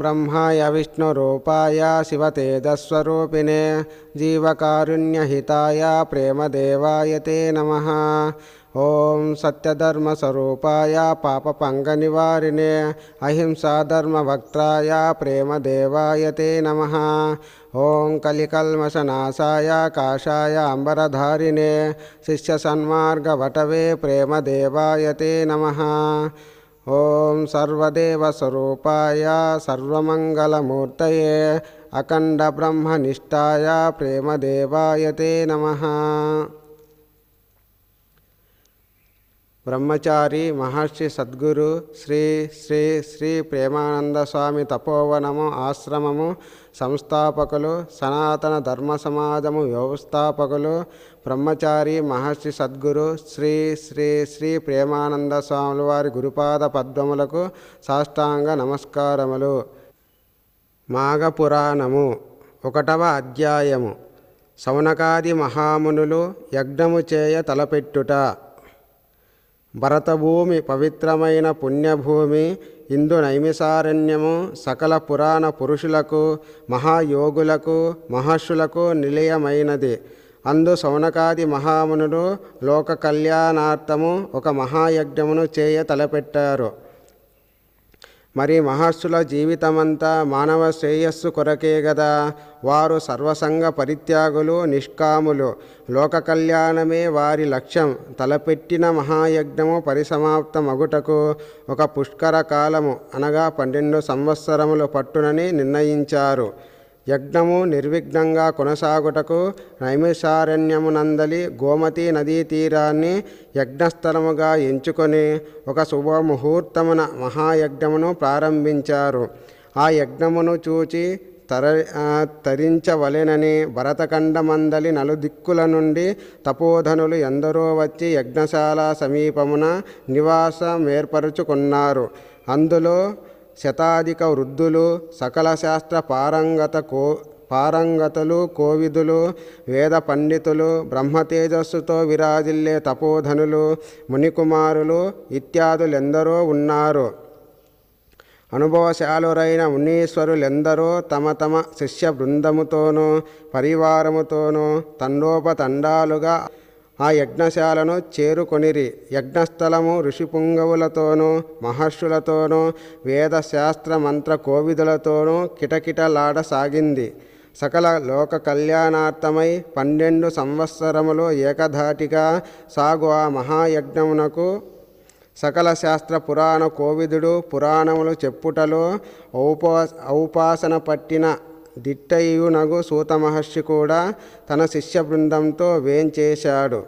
ब्रह्माय विष्णुरूपाय शिवतेजस्वरूपिणे जीवकारुण्यहिताय प्रेमदेवाय ते नमः। ॐ सत्यधर्मस्वरूपाय पापपङ्गनिवारिणे अहिंसाधर्मभक्ताय प्रेमदेवाय ते नमः। ॐ कलिकल्मषनाशाय काशाय अम्बरधारिणे शिष्यसन्मार्गभटवे प्रेमदेवाय ते नमः। ॐ सर्वदेवस्वरूपाय सर्वमङ्गलमूर्तये अखण्डब्रह्मनिष्ठाय प्रेमदेवाय ते नमः బ్రహ్మచారి మహర్షి సద్గురు శ్రీ శ్రీ శ్రీ ప్రేమానంద స్వామి తపోవనము ఆశ్రమము సంస్థాపకులు సనాతన ధర్మ సమాజము వ్యవస్థాపకులు బ్రహ్మచారి మహర్షి సద్గురు శ్రీ శ్రీ శ్రీ ప్రేమానంద స్వాముల వారి గురుపాద పద్మములకు సాష్టాంగ నమస్కారములు. మాఘపురాణము ఒకటవ అధ్యాయము. సౌనకాది మహామునులు యజ్ఞము చేయ తలపెట్టుట. భరతభూమి పవిత్రమైన పుణ్యభూమి ఇందు నైమిసారణ్యము సకల పురాణ పురుషులకు మహాయోగులకు మహర్షులకు నిలయమైనది. అందు సౌనకాది మహామునులు లోక కళ్యాణార్థము ఒక మహాయజ్ఞమును చేయ తలపెట్టారు. మరి మహర్షుల జీవితమంతా మానవ శ్రేయస్సు కొరకే గదా. వారు సర్వసంగ పరిత్యాగులు నిష్కాములు. లోక కళ్యాణమే వారి లక్ష్యం. తలపెట్టిన మహాయజ్ఞము పరిసమాప్తమగుటకు ఒక పుష్కర కాలము అనగా పన్నెండు సంవత్సరములు పట్టునని నిర్ణయించారు. యజ్ఞము నిర్విఘ్నంగా కొనసాగుటకు నైమిషారణ్యమునందలి గోమతి నదీ తీరాన్ని యజ్ఞస్థలముగా ఎంచుకొని ఒక శుభముహూర్తమున మహాయజ్ఞమును ప్రారంభించారు. ఆ యజ్ఞమును చూచి తర తరించవలెనని భరతఖండమందలి నలుదిక్కుల నుండి తపోధనులు ఎందరో వచ్చి యజ్ఞశాల సమీపమున నివాసం ఏర్పరుచుకున్నారు అందులో శతాధిక వృద్ధులు సకల శాస్త్ర పారంగత కో పారంగతులు కోవిదులు వేద పండితులు బ్రహ్మతేజస్సుతో విరాజిల్లే తపోధనులు మునికుమారులు ఇత్యాదులెందరో ఉన్నారు. అనుభవశాలురైన మునీశ్వరులెందరో తమ తమ శిష్య బృందముతోనూ పరివారముతోనూ తండోపతండాలుగా ఆ యజ్ఞశాలను చేరుకొనిరి. యజ్ఞస్థలము ఋషిపుంగవులతోనూ మహర్షులతోనూ వేదశాస్త్ర మంత్ర కోవిదులతోనూ కిటకిటలాడసాగింది సకల లోక కళ్యాణార్థమై పన్నెండు సంవత్సరములు ఏకధాటిగా సాగు ఆ మహాయజ్ఞమునకు సకల శాస్త్ర పురాణ కోవిదుడు పురాణములు చెప్పుటలో ఔపా ఔపాసన పట్టిన దిట్టయునగు సూత మహర్షి కూడా తన శిష్య బృందంతో వేంచేశాడు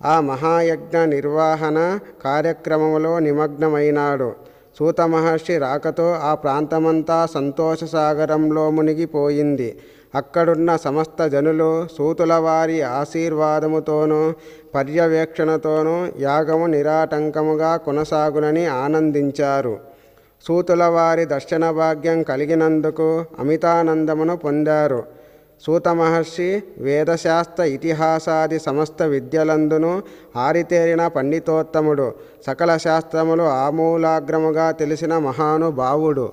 ఆ మహాయజ్ఞ నిర్వహణ కార్యక్రమంలో నిమగ్నమైనాడు. సూత మహర్షి రాకతో ఆ ప్రాంతమంతా సంతోష సాగరంలో మునిగిపోయింది. అక్కడున్న సమస్త జనులు సూతుల వారి ఆశీర్వాదముతోనూ పర్యవేక్షణతోనూ యాగము నిరాటంకముగా కొనసాగునని ఆనందించారు. సూతుల వారి దర్శన భాగ్యం కలిగినందుకు అమితానందమును పొందారు. సూత మహర్షి వేదశాస్త్ర ఇతిహాసాది సమస్త విద్యలందును ఆరితేరిన పండితోత్తముడు సకల శాస్త్రములు ఆమూలాగ్రముగా తెలిసిన మహానుభావుడు.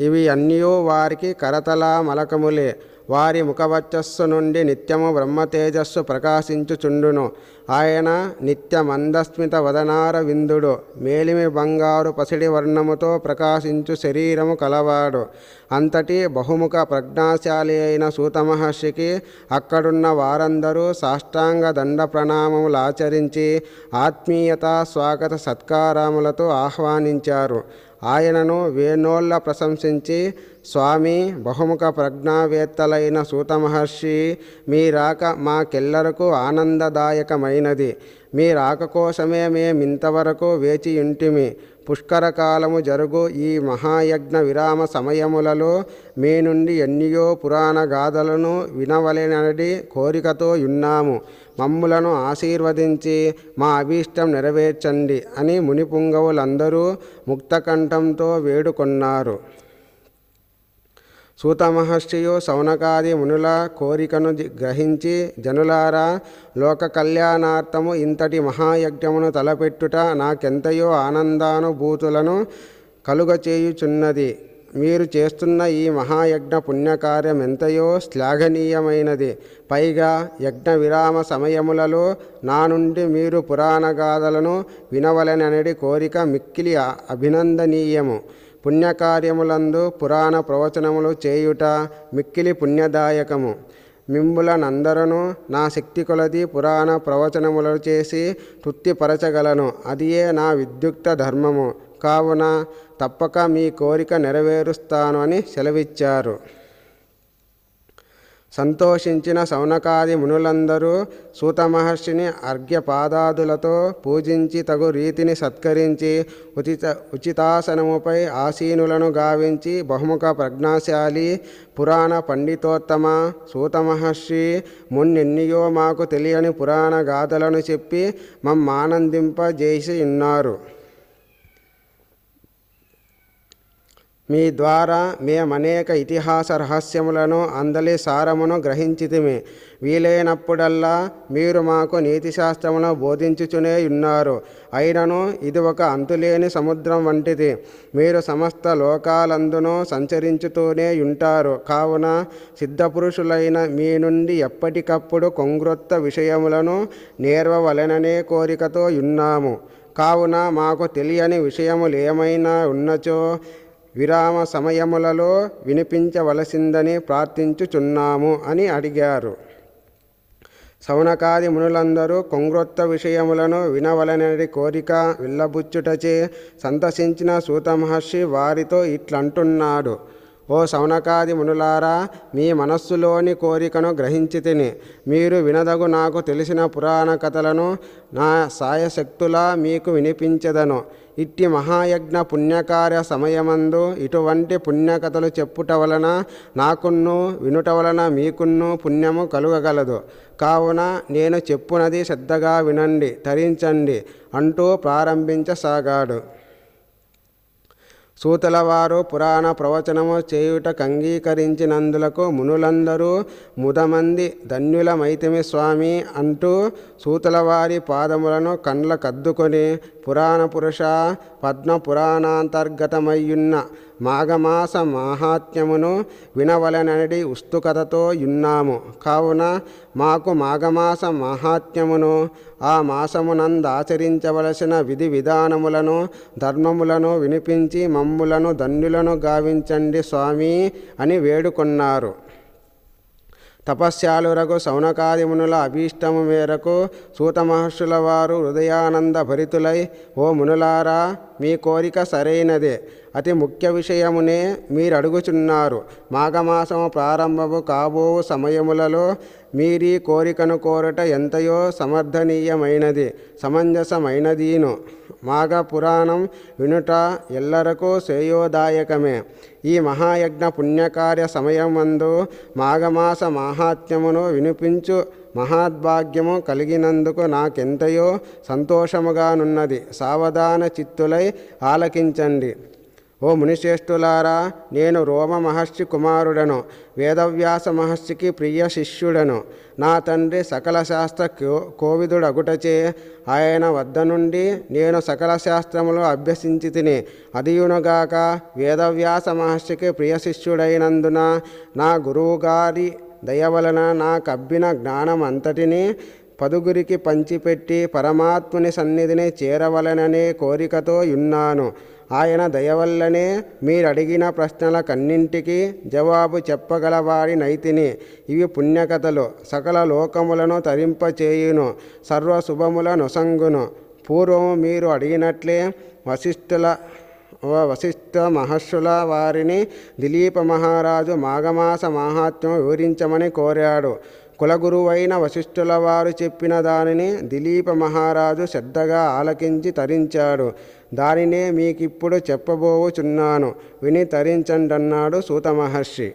ఇవి అన్నీ వారికి కరతలా మలకములే వారి ముఖవచ్చస్సు నుండి నిత్యము బ్రహ్మతేజస్సు ప్రకాశించుచుండును. ఆయన నిత్యమందస్మిత వదనార విందుడు మేలిమి బంగారు పసిడి వర్ణముతో ప్రకాశించు శరీరము కలవాడు. అంతటి బహుముఖ ప్రజ్ఞాశాలి అయిన సూతమహర్షికి అక్కడున్న వారందరూ సాష్టాంగ దండ ప్రణామములు ఆచరించి ఆత్మీయత స్వాగత సత్కారములతో ఆహ్వానించారు. ఆయనను వేణోళ్ళ ప్రశంసించి స్వామి బహుముఖ ప్రజ్ఞావేత్తలైన సూత మహర్షి మీ రాక మా కెల్లరకు ఆనందదాయకమైనది. మీ రాక కోసమే మేమింతవరకు వేచియుంటిమి. పుష్కరకాలము జరుగు ఈ మహాయజ్ఞ విరామ సమయములలో మీ నుండి ఎన్నియో పురాణ గాథలను వినవలెనడి కోరికతో ఉన్నాము మమ్ములను ఆశీర్వదించి మా అభీష్టం నెరవేర్చండి అని మునిపుంగవులందరూ ముక్తకంఠంతో వేడుకొన్నారు. సూతమహర్షియు సౌనకాది మునుల కోరికను జి- గ్రహించి జనులారా లోక కళ్యాణార్థము ఇంతటి మహాయజ్ఞమును తలపెట్టుట నాకెంతయో ఆనందానుభూతులను కలుగచేయుచున్నది. మీరు చేస్తున్న ఈ మహాయజ్ఞ పుణ్యకార్యం ఎంతయో శ్లాఘనీయమైనది. పైగా యజ్ఞ విరామ సమయములలో నా నుండి మీరు పురాణ గాథలను వినవలననడి కోరిక మిక్కిలి అభినందనీయము. పుణ్యకార్యములందు పురాణ ప్రవచనములు చేయుట మిక్కిలి పుణ్యదాయకము. మిమ్ములనందరను నా శక్తి కొలది పురాణ ప్రవచనములు చేసి తృప్తిపరచగలను. అదియే నా విద్యుక్త ధర్మము. కావున తప్పక మీ కోరిక నెరవేరుస్తాను అని సెలవిచ్చారు. సంతోషించిన సౌనకాది మునులందరూ సూతమహర్షిని అర్ఘ్యపాదాదులతో పూజించి తగు రీతిని సత్కరించి ఉచిత ఉచితాసనముపై ఆసీనులను గావించి బహుముఖ ప్రజ్ఞాశాలి పురాణ పండితోత్తమ సూతమహర్షి మున్నెన్నియో మాకు తెలియని పురాణ గాథలను చెప్పి మమ్మానందింపజేసి ఉన్నారు మీ ద్వారా మేమనేక ఇతిహాస రహస్యములను అందలి సారమును గ్రహించితిమి. వీలైనప్పుడల్లా మీరు మాకు నీతిశాస్త్రమును బోధించుచునే ఉన్నారు అయినను ఇది ఒక అంతులేని సముద్రం వంటిది. మీరు సమస్త లోకాలందునూ సంచరించుతూనే ఉంటారు కావున సిద్ధపురుషులైన మీ నుండి ఎప్పటికప్పుడు కొంగ్రొత్త విషయములను నేర్వవలెననే కోరికతో ఉన్నాము కావున మాకు తెలియని విషయములేమైనా ఉన్నచో విరామ సమయములలో వినిపించవలసిందని ప్రార్థించుచున్నాము అని అడిగారు. సౌనకాది మునులందరూ కొంగ్రొత్త విషయములను వినవలనని కోరిక విల్లబుచ్చుటచే సంతసించిన సూత మహర్షి వారితో ఇట్లంటున్నాడు. ఓ సౌనకాది మునులారా మీ మనస్సులోని కోరికను గ్రహించి తిని మీరు వినదగు నాకు తెలిసిన పురాణ కథలను నా సాయశక్తులా మీకు వినిపించదను. ఇట్టి మహాయజ్ఞ పుణ్యకార్య సమయమందు ఇటువంటి పుణ్యకథలు చెప్పుట వలన నాకున్ను వినుట వలన మీకున్ను పుణ్యము కలుగగలదు. కావున నేను చెప్పునది శ్రద్ధగా వినండి తరించండి అంటూ ప్రారంభించసాగాడు. సూతలవారు పురాణ ప్రవచనము చేయుటకు అంగీకరించినందులకు మునులందరూ ముదమంది ధన్యులమైతిమి స్వామి అంటూ సూతలవారి పాదములను కండ్ల కద్దుకొని పురాణ పురుష పద్మ పురాణాంతర్గతమయ్యున్న మాఘమాస మాహాత్మ్యమును వినవలనడి ఉత్సుకతతో యున్నాము. కావున మాకు మాఘమాస మాహాత్మ్యమును ఆ మాసమునందాచరించవలసిన విధి విధానములను ధర్మములను వినిపించి మమ్ములను ధన్యులను గావించండి స్వామి అని వేడుకొన్నారు. తపస్యాలురకు సౌనకాదిమునుల అభీష్టము మేరకు సూత మహర్షుల వారు హృదయానంద భరితులై ఓ మునులారా మీ కోరిక సరైనదే. అతి ముఖ్య విషయమునే మీరు అడుగుచున్నారు మాఘమాసము ప్రారంభము కాబో సమయములలో మీరీ కోరికను కోరట ఎంతయో సమర్థనీయమైనది సమంజసమైనదీను. మాఘ పురాణం వినుట ఎల్లరకు శ్రేయోదాయకమే. ఈ మహాయజ్ఞ పుణ్యకార్య సమయమందు మాఘమాస మాహాత్మ్యమును వినిపించు మహాద్భాగ్యము కలిగినందుకు నాకెంతయో సంతోషముగానున్నది. సావధాన చిత్తులై ఆలకించండి. ఓ మునిశ్రేష్ఠులారా నేను రోమ మహర్షి కుమారుడను వేదవ్యాస మహర్షికి ప్రియ శిష్యుడను. నా తండ్రి సకల శాస్త్ర కో కోవిదుడగుటచే ఆయన వద్ద నుండి నేను సకల శాస్త్రములు అభ్యసించి తిని అదియునుగాక వేదవ్యాస మహర్షికి ప్రియ శిష్యుడైనందున నా గురువుగారి దయ వలన నాకబ్బిన జ్ఞానం అంతటిని పదుగురికి పంచిపెట్టి పరమాత్ముని సన్నిధిని చేరవలననే కోరికతో ఉన్నాను ఆయన దయవల్లనే మీరడిగిన ప్రశ్నలకన్నింటికి జవాబు చెప్పగలవారి నైతిని. ఇవి పుణ్యకథలు. సకల లోకములను తరింపచేయును. సర్వశుభముల నొసంగును. పూర్వము మీరు అడిగినట్లే వశిష్ఠుల వశిష్ఠ మహర్షుల వారిని దిలీప మహారాజు మాఘమాస మాహాత్మ్యం వివరించమని కోరాడు. కులగురువైన వశిష్ఠుల వారు చెప్పిన దానిని దిలీప మహారాజు శ్రద్ధగా ఆలకించి తరించాడు. దానినే మీకిప్పుడు చెప్పబోవుచున్నాను విని తరించండన్నాడు సూత మహర్షి.